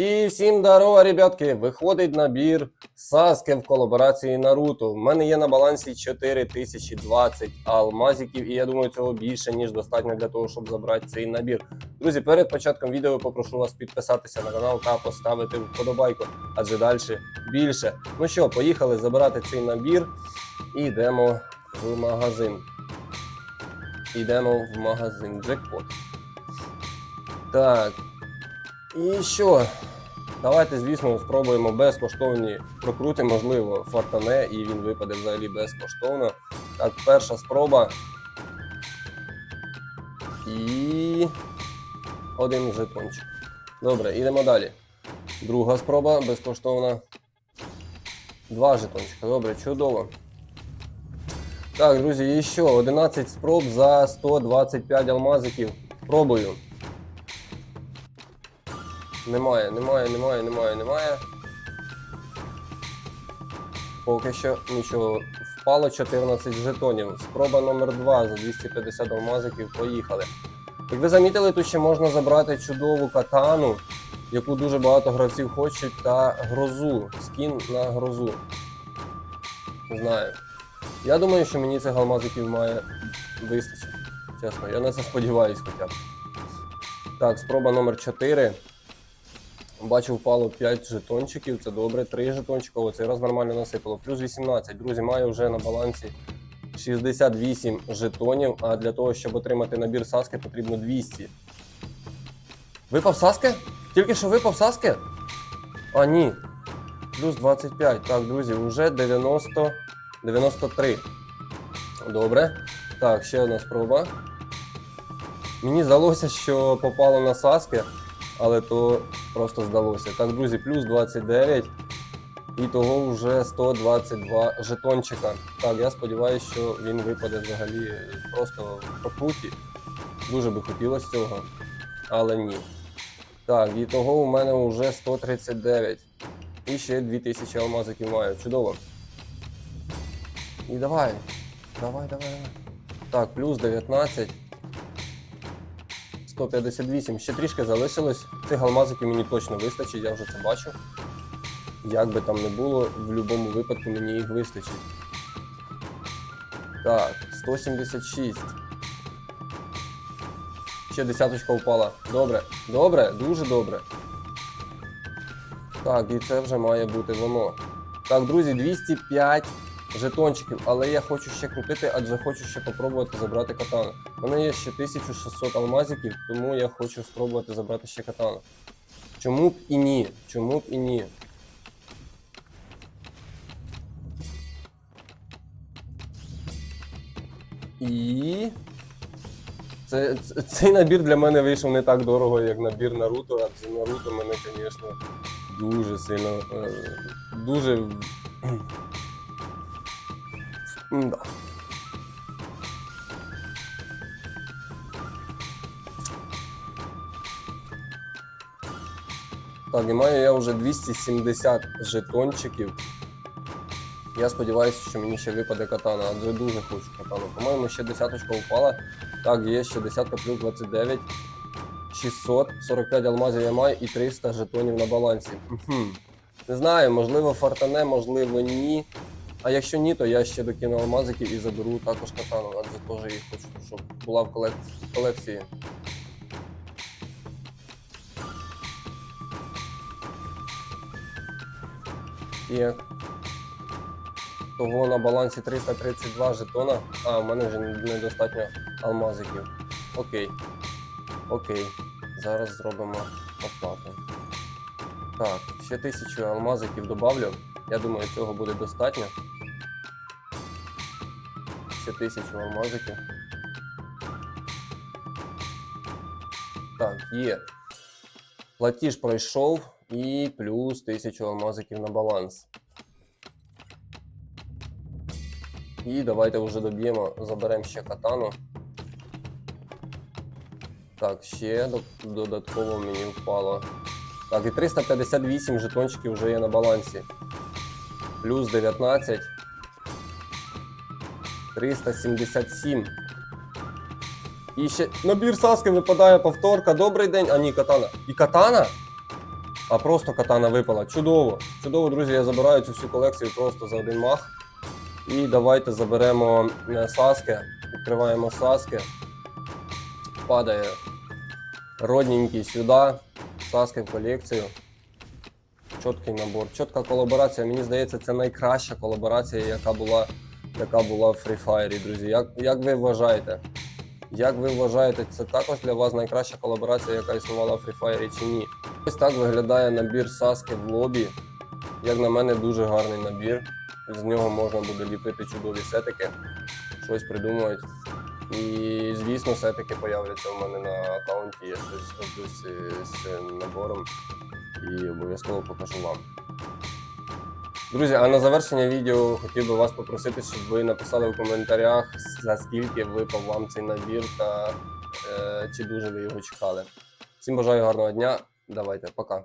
І всім здорово, ребятки! Виходить набір Саски в колаборації Наруто. В мене є на балансі 4020 алмазиків, і я думаю, цього більше ніж достатньо для того, щоб забрати цей набір. Друзі, перед початком відео попрошу вас підписатися на канал та поставити вподобайку, адже далі більше. Ну що, поїхали забирати цей набір і йдемо в магазин. Йдемо в магазин Джекпот. Так. І що? Давайте, звісно, спробуємо безкоштовні прокрути, можливо, фортане, і він випаде взагалі безкоштовно. Так, перша спроба. І. Один жетончик. Добре, йдемо далі. Друга спроба безкоштовна. Два жетончика. Добре, чудово. Так, друзі, і що? 11 спроб за 125 алмазиків. Пробую. Немає, немає, немає, немає, немає. Поки що нічого. Впало 14 жетонів. Спроба номер 2 за 250 алмазиків. Поїхали. Як ви замітили, тут ще можна забрати чудову катану, яку дуже багато гравців хочуть, та грозу. Скін на грозу. Не знаю. Я думаю, що мені цих алмазиків має вистачити. Чесно, я на це сподіваюсь хоча б. Так, спроба номер 4. Бачу, впало 5 жетончиків, це добре. 3 жетончика, оцей раз нормально насипало. Плюс 18. Друзі, маю вже на балансі 68 жетонів, а для того, щоб отримати набір Саски, потрібно 200. Випав Саски? Тільки що випав Саски? А, ні. Плюс 25. Так, друзі, вже 90, 93. Добре. Так, ще одна спроба. Мені здалося, що попало на Саски, але то просто здалося. Так, друзі, плюс 29. І того вже 122 жетончика. Так, я сподіваюся, що він випаде взагалі просто в покруті. Дуже би хотілося цього, але ні. Так, і того у мене вже 139. І ще 2000 алмазиків маю. Чудово. І давай. Давай, давай, давай. Так, плюс 19. 158. Ще трішки залишилось. Цих алмазиків мені точно вистачить, я вже це бачу. Як би там не було, в будь-якому випадку мені їх вистачить. Так, 176. Ще десяточка впала. Добре, добре, дуже добре. Так, і це вже має бути воно. Так, друзі, 205 жетончиків, але я хочу ще крутити, адже хочу ще попробувати забрати катану. У мене є ще 1600 алмазиків, тому я хочу спробувати забрати ще катану. Чому б і ні? Чому б і ні? І. Це, цей набір для мене вийшов не так дорого, як набір Наруто, адже Наруто мене, звісно, дуже сильно. е, Дуже. Да. Так, і маю я вже 270 жетончиків. Я сподіваюся, що мені ще випаде катана, адже дуже хочу катану. По-моєму, ще десяточка впала. Так, є ще десятка плюс 29. 645 алмазів я маю і 300 жетонів на балансі. Не знаю, можливо, фартане, можливо, ні. А якщо ні, то я ще докину алмазиків і заберу також катану, адже теж їх хочу, щоб була в колекції. Є. Того на балансі 332 жетона. А, у мене вже недостатньо алмазиків. Окей. Окей. Зараз зробимо оплату. Так, ще тисячу алмазиків добавлю. Я думаю, цього буде достатньо. Ще тисячу алмазиків. Так, є. Платіж пройшов і плюс тисячу алмазиків на баланс. І давайте вже доб'ємо, заберемо ще катану. Так, ще до- додатково мені впало. Так, і 358 жетончиків вже є на балансі. Плюс 19. 377. І ще набір Саски випадає повторка. Добрий день. А ні, катана. І катана? а просто катана випала. Чудово! Чудово, друзі, я забираю цю всю колекцію просто за один мах. І давайте заберемо е, Саски, відкриваємо Саски. Падає родненький сюди, Саски в колекцію. Чіткий набор, чітка колаборація. Мені здається, це найкраща колаборація, яка була, яка була в Free Fire, друзі. Як, як ви вважаєте? Як ви вважаєте, це також для вас найкраща колаборація, яка існувала в Free Fire чи ні? Ось так виглядає набір Саски в лобі. Як на мене, дуже гарний набір. З нього можна буде ліпити чудові сетики, щось придумають. І, звісно, сетики появляться у мене на аккаунті. Я щось зроблю з, з цим набором і обов'язково покажу вам. Друзі, а на завершення відео хотів би вас попросити, щоб ви написали в коментарях, за скільки випав вам цей набір та е, чи дуже ви його чекали. Всім бажаю гарного дня. Давайте, пока.